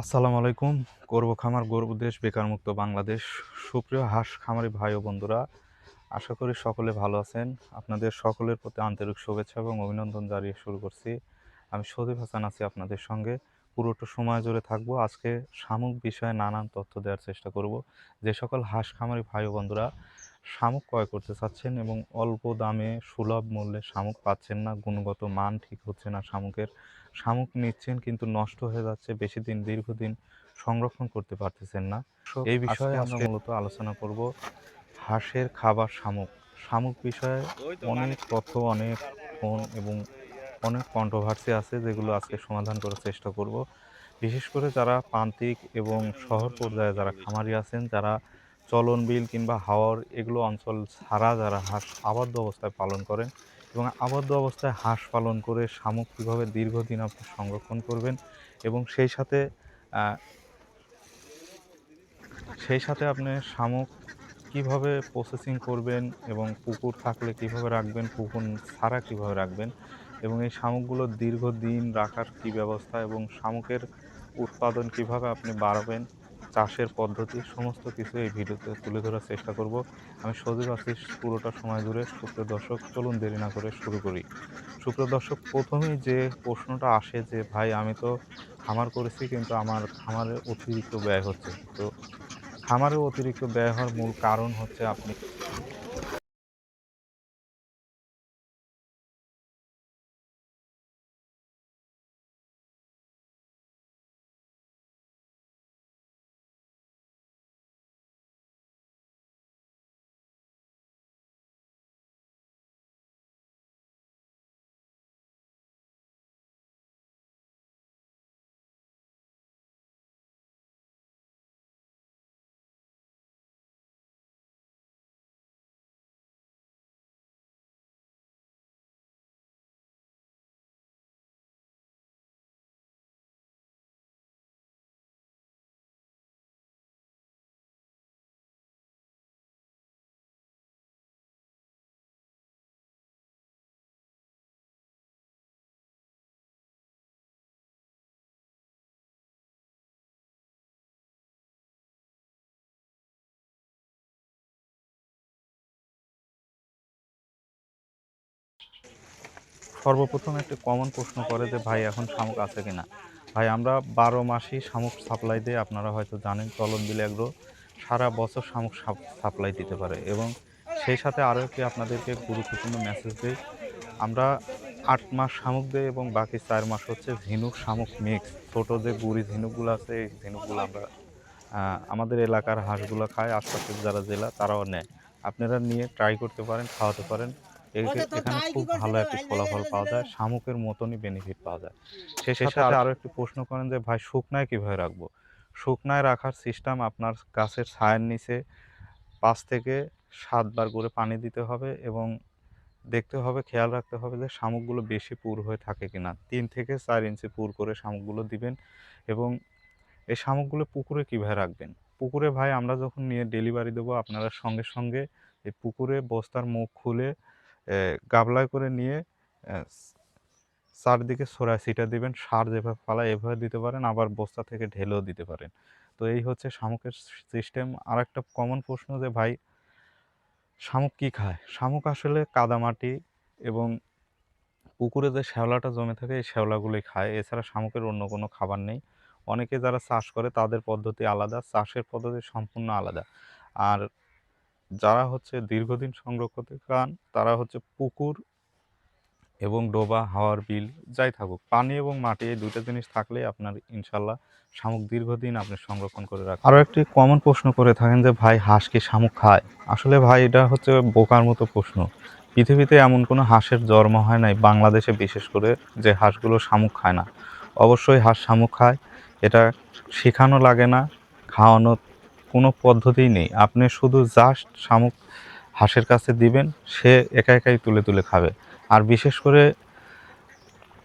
আসসালামু আলাইকুম। গর্ব খামার, গর্ব দেশ বেকারমুক্ত বাংলাদেশ। সুপ্রিয় হাঁস খামারি ভাই ও বন্ধুরা, আশা করি সকলে ভালো আছেন। আপনাদের সকলের প্রতি আন্তরিক শুভেচ্ছা এবং অভিনন্দন জানিয়ে শুরু করছি। আমি সদীপ হাসান আছি আপনাদের সঙ্গে। পুরোটা সময় জুড়ে থাকব। আজকে শামুক বিষয়ে নানান তথ্য দেওয়ার চেষ্টা করব। যে সকল হাঁস খামারি ভাই ও বন্ধুরা শামুক ক্রয় করতে চাচ্ছেন এবং অল্প দামে সুলভ মূল্যে শামুক পাচ্ছেন না, গুণগত মান ঠিক হচ্ছে না শামুকের শামুক নিচ্ছেন কিন্তু নষ্ট হয়ে যাচ্ছে বেশি দিন দীর্ঘদিন সংরক্ষণ করতে পারতেছেন না। এই বিষয়ে আমরা মূলত আলোচনা করব হাঁসের খাবার শামুক। শামুক বিষয়ে অনেক তথ্য অনেক ফোন এবং অনেক কন্ট্রোভার্সি আছে যেগুলো আজকে সমাধান করার চেষ্টা করব। বিশেষ করে যারা প্রান্তিক এবং শহর পর্যায়ে যারা খামারি আছেন যারা চলন বিল কিংবা হাওর এগুলো অঞ্চল ছাড়া যারা হাঁস আবদ্ধ অবস্থায় পালন করেন এবং আবদ্ধ অবস্থায় হাঁস পালন করে শামুক কীভাবে দীর্ঘদিন আপনি সংরক্ষণ করবেন এবং সেই সাথে সেই সাথে আপনি শামুক কীভাবে প্রসেসিং করবেন এবং পুকুর থাকলে কীভাবে রাখবেন, পুকুর ছাড়া কীভাবে রাখবেন এবং এই শামুকগুলো দীর্ঘদিন রাখার কি ব্যবস্থা এবং শামুকের উৎপাদন কীভাবে আপনি বাড়াবেন চাষের পদ্ধতি, সমস্ত কিছু এই ভিডিওতে তুলে ধরার চেষ্টা করব। আমি সজীব আছি পুরোটা সময় ধরে সুপ্রিয় দর্শক, চলুন দেরি না করে শুরু করি। সুপ্রিয় দর্শক, প্রথমেই যে প্রশ্নটা আসে যে, ভাই, আমি তো খামার করেছি, কিন্তু আমার খামারে অতিরিক্ত ব্যয় হচ্ছে। তো খামারে অতিরিক্ত ব্যয় হওয়ার মূল কারণ হচ্ছে আপনি সর্বপ্রথম একটি কমন প্রশ্ন করে যে, ভাই, এখন শামুক আছে কিনা? ভাই, আমরা বারো মাসই শামুক সাপ্লাই দিয়ে, আপনারা হয়তো জানেন, চলন বিলে এগ্রো সারা বছর শামুক সাপ্লাই দিতে পারে। এবং সেই সাথে আরও একটি আপনাদেরকে গুরুত্বপূর্ণ মেসেজ দিই। আমরা আট মাস শামুক দিই এবং বাকি চার মাস হচ্ছে ঝিনুক শামুক মিক্স ছোটো যে গুড়ি ঝিনুকগুলো আছে, এই ঝিনুকগুলো আমরা আমাদের এলাকার হাঁসগুলো খায়, আশপাশের যারা জেলা, তারাও নেয়। আপনারা নিয়ে ট্রাই করতে পারেন, খাওয়াতে পারেন। এখানে খুব ভালো একটি ফলাফল পাওয়া যায় শামুকের মতনই বেনিফিট পাওয়া যায়। সেই সাথে আরও একটি প্রশ্ন করেন যে ভাই শুকনায় কীভাবে রাখব? শুকনায় রাখার সিস্টেম আপনার গাছের ছায়ের নিচে পাঁচ থেকে সাতবার করে পানি দিতে হবে এবং দেখতে হবে খেয়াল রাখতে হবে যে শামুকগুলো বেশি পুর হয়ে থাকে কিনা। তিন থেকে চার ইঞ্চি পুর করে শামুকগুলো দিবেন এবং এই শামুকগুলো পুকুরে কীভাবে রাখবেন? পুকুরে ভাই আমরা যখন নিয়ে ডেলিভারি দেবো আপনারা সঙ্গে সঙ্গে এই পুকুরে বস্তার মুখ খুলে গাবলায় করে নিয়ে চারদিকে ছড়ায় ছিটা দিবেন, সার যেভাবে পালায় এভাবে দিতে পারেন, আবার বস্তা থেকে ঢেলেও দিতে পারেন। তো এই হচ্ছে শামুকের সিস্টেম আর একটা কমন প্রশ্ন যে, ভাই, শামুক কী খায়? শামুক আসলে কাদামাটি এবং পুকুরে যে শ্যাওলাটা জমে থাকে, এই শ্যাওলাগুলোই খায়। এছাড়া শামুকের অন্য কোনো খাবার নেই। অনেকে যারা চাষ করে, তাদের পদ্ধতি আলাদা, চাষের পদ্ধতি সম্পূর্ণ আলাদা। আর যারা হচ্ছে দীর্ঘদিন সংরক্ষণ করতে চান তারা হচ্ছে পুকুর এবং ডোবা, হাওয়ার বিল যাই থাকুক, পানি এবং মাটি এই দুটো জিনিস থাকলেই আপনার ইনশাল্লাহ শামুক দীর্ঘদিন আপনি সংরক্ষণ করে রাখেন আরও একটি কমন প্রশ্ন করে থাকেন যে, ভাই, হাঁস কি শামুক খায়? আসলে ভাই, এটা হচ্ছে বোকার মতো প্রশ্ন। পৃথিবীতে এমন কোনো হাঁসের জন্ম হয় নাই, বাংলাদেশে বিশেষ করে যে হাঁসগুলো শামুক খায় না। অবশ্যই হাঁস শামুক খায়, এটা শেখানো লাগে না, খাওয়ানো কোনো পদ্ধতিই নেই। আপনি শুধু জাস্ট শামুক হাঁসের কাছে দিবেন, সে একা একাই তুলে তুলে খাবে। আর বিশেষ করে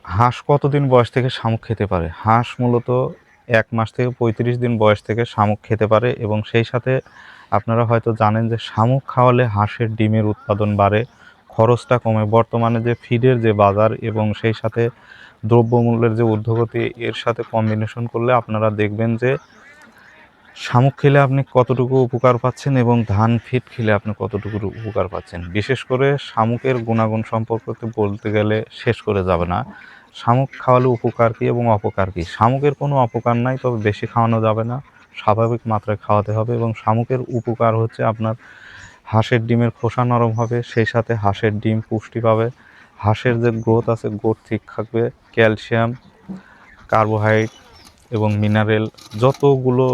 হাঁস কতদিন বয়স থেকে শামুক খেতে পারে? হাঁস মূলত এক মাস থেকে পঁয়ত্রিশ দিন বয়স থেকে শামুক খেতে পারে এবং সেই সাথে আপনারা হয়তো জানেন যে শামুক খাওয়ালে হাঁসের ডিমের উৎপাদন বাড়ে, খরচটা কমে। বর্তমানে যে ফিডের যে বাজার এবং সেই সাথে দ্রব্যমূল্যের যে ঊর্ধ্বগতি, এর সাথে কম্বিনেশন করলে আপনারা দেখবেন যে শামুক খেলে আপনি কতটুকু উপকার পাচ্ছেন এবং ধান ফিট খেলে আপনি কতটুকু উপকার পাচ্ছেন? বিশেষ করে শামুকের গুণাগুণ সম্পর্কে বলতে গেলে শেষ করে যাবে না। শামুক খাওয়ালে উপকার কী এবং অপকার কী? শামুকের কোনো অপকার নাই, তবে বেশি খাওয়ানো যাবে না। স্বাভাবিক মাত্রায় খাওয়াতে হবে এবং শামুকের উপকার হচ্ছে আপনার হাঁসের ডিমের খোসা নরম হবে, সেই সাথে হাঁসের ডিম পুষ্টি পাবে। হাঁসের যে গ্রোথ আছে, গ্রোথ ঠিক থাকবে। ক্যালসিয়াম কার্বোহাইড্রেট এবং মিনারেল যতগুলো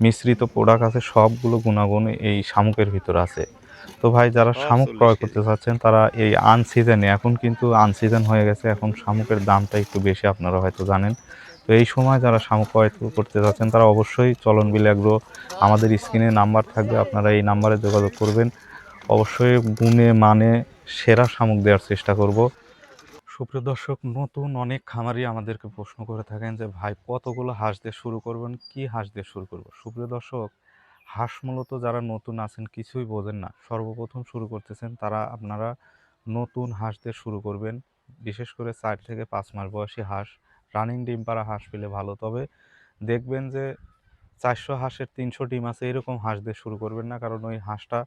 মিশ্রিত প্রোডাক্ট আছে সবগুলো গুণাগুণ এই শামুকের ভিতর আছে। তো ভাই যারা শামুক ক্রয় করতে চাচ্ছেন তারা এই আনসিজনে এখন কিন্তু আনসিজন হয়ে গেছে এখন শামুকের দামটা একটু বেশি আপনারা হয়তো জানেন। তো এই সময় যারা শামুক ক্রয় করতে চাচ্ছেন তারা অবশ্যই চলন বিল এগ্রো আমাদের স্ক্রিনে নাম্বার থাকবে আপনারা এই নাম্বারে যোগাযোগ করবেন। অবশ্যই গুণে মানে সেরা শামুক দেওয়ার চেষ্টা করব। সুপ্রিয় দর্শক, নতুন অনেক খামারি আমাদেরকে প্রশ্ন করে থাকেন যে, ভাই, কতগুলো হাঁস দিয়ে শুরু করবেন? কি হাঁস দিয়ে শুরু করব? সুপ্রিয় দর্শক, হাঁস মূলত যারা নতুন আছেন কিছুই বোঝেন না। সর্বপ্রথম শুরু করতেছেন তারা আপনারা নতুন হাঁস দিয়ে শুরু করবেন। বিশেষ করে চার থেকে পাঁচ মাস বয়সী হাঁস, রানিং ডিম পাড়া হাঁস পেলে ভালো। তবে দেখবেন যে, চারশো হাঁসের তিনশো ডিম আছে, এরকম হাঁস দিয়ে শুরু করবেন না। কারণ ওই হাঁসটা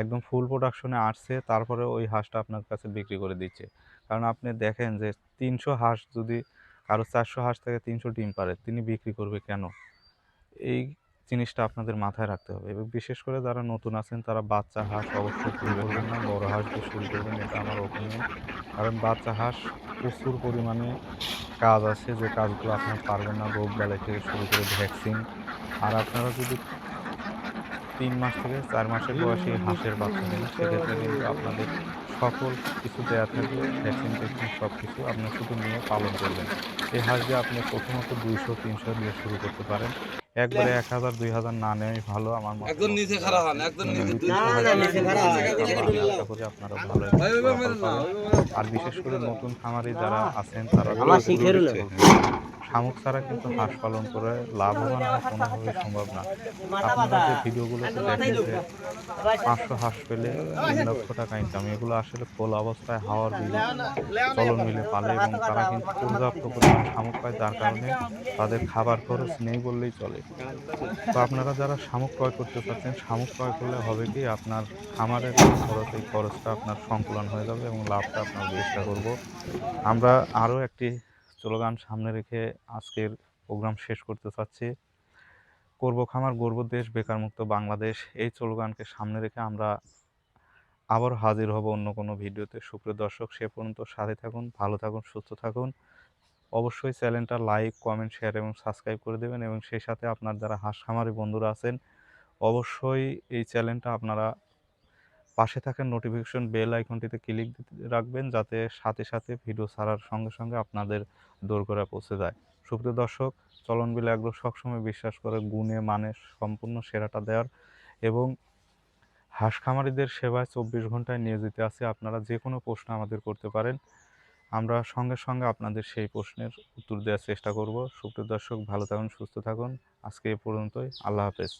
একদম ফুল প্রোডাকশনে আসছে তারপরে ওই হাঁসটা আপনার কাছে বিক্রি করে দিচ্ছে। কারণ আপনি দেখেন যে তিনশো হাঁস যদি কারও চারশো হাঁস থেকে তিনশো ডিম পারে, তিনি বিক্রি করবে কেন? এই জিনিসটা আপনাদের মাথায় রাখতে হবে। এবং বিশেষ করে যারা নতুন আছেন, তারা বাচ্চা হাঁস অবশ্যই করবেন না, বড় হাঁস দিয়ে শুরু করবেন, এটা আমার ওপিনিয়ন কারণ বাচ্চা হাঁস প্রচুর পরিমাণে কাজ আছে, যে কাজগুলো আপনার পারবেন না, রোগ বালাই থেকে শুরু করে ভ্যাকসিন। আর আপনারা যদি তিন মাস থেকে চার মাসের বয়সে হাঁসের বাচ্চা নেন, সেক্ষেত্রে কিন্তু আপনাদের সকল কিছু দেওয়া থাকবে ভ্যাকসিন ট্যাকসিন সব কিছু আপনি শুধু নিয়ে পালন করবেন। এই হাঁস দিয়ে আপনি প্রথমত দুইশো তিনশো দিয়ে শুরু করতে পারেন। একবারে এক হাজার দুই হাজার না নেওয়াই ভালো আমার মতে। একদম নিচে খারাপ হন একদম নিচে। দুই দুই তিনশো না, হাঁস না, নিচে খারাপ হন, দিয়ে নিচে আমি খারাপ আশা করি আপনারা ভালো। আর বিশেষ করে নতুন খামারি যারা আছেন তারা শামুক ছাড়া কিন্তু হাঁস পালন করে লাভবান হওয়া কোনোভাবেই সম্ভব না। আপনারা যে ভিডিওগুলোতে দেখেন যে পাঁচশো হাঁস পেলে তিন লক্ষ টাকা ইনকাম এগুলো আসলে খোলা অবস্থায় হাওয়ার বিলে, চলন মিলে পালে এবং তারা কিন্তু পর্যাপ্ত পরিমাণ শামুক পায়, যার কারণে তাদের খাবার খরচ নেই বললেই চলে। তো আপনারা যারা শামুক ক্রয় করতে চাচ্ছেন, শামুক ক্রয় করলে হবে কি আপনার খামারের খরচ, এই খরচটা আপনার সংকুলন হয়ে যাবে এবং লাভটা আপনার চেষ্টা করব। আমরা আরও একটি স্লোগান সামনে রেখে আজকের প্রোগ্রাম শেষ করতে চাচ্ছি। করব খামার, গর্ব দেশ বেকারমুক্ত বাংলাদেশ। এই স্লোগানকে সামনে রেখে আমরা আবার হাজির হব অন্য কোনো ভিডিওতে। সুপ্রিয় দর্শক, সে পর্যন্ত সাথে থাকুন, ভালো থাকুন, সুস্থ থাকুন। অবশ্যই চ্যানেলটা লাইক, কমেন্ট, শেয়ার এবং সাবস্ক্রাইব করে দেবেন এবং সেই সাথে আপনার যারা হাঁস খামারি বন্ধুরা আছেন, অবশ্যই এই চ্যানেলটা আপনারা পাশে থাকা নোটিফিকেশন বেল আইকনটিতে ক্লিক রাখবেন যাতে সাথে সাথে ভিডিও ছাড়ার সঙ্গে সঙ্গে আপনাদের দোরগোড়ায় পৌঁছে যায়। সুপ্রিয় দর্শক, চলন বিলে আগ্রহ সবসময় বিশ্বাস করে গুণে মানে সম্পূর্ণ সেরাটা দেওয়ার এবং হাঁস খামারিদের সেবায় চব্বিশ ঘন্টায় নিয়োজিত আছে আপনারা যে কোনো প্রশ্ন আমাদের করতে পারেন। আমরা সঙ্গে সঙ্গে আপনাদের সেই প্রশ্নের উত্তর দেওয়ার চেষ্টা করব। সুপ্রিয় দর্শক, ভালো থাকুন, সুস্থ থাকুন। আজকে এ পর্যন্তই। আল্লাহ হাফেজ।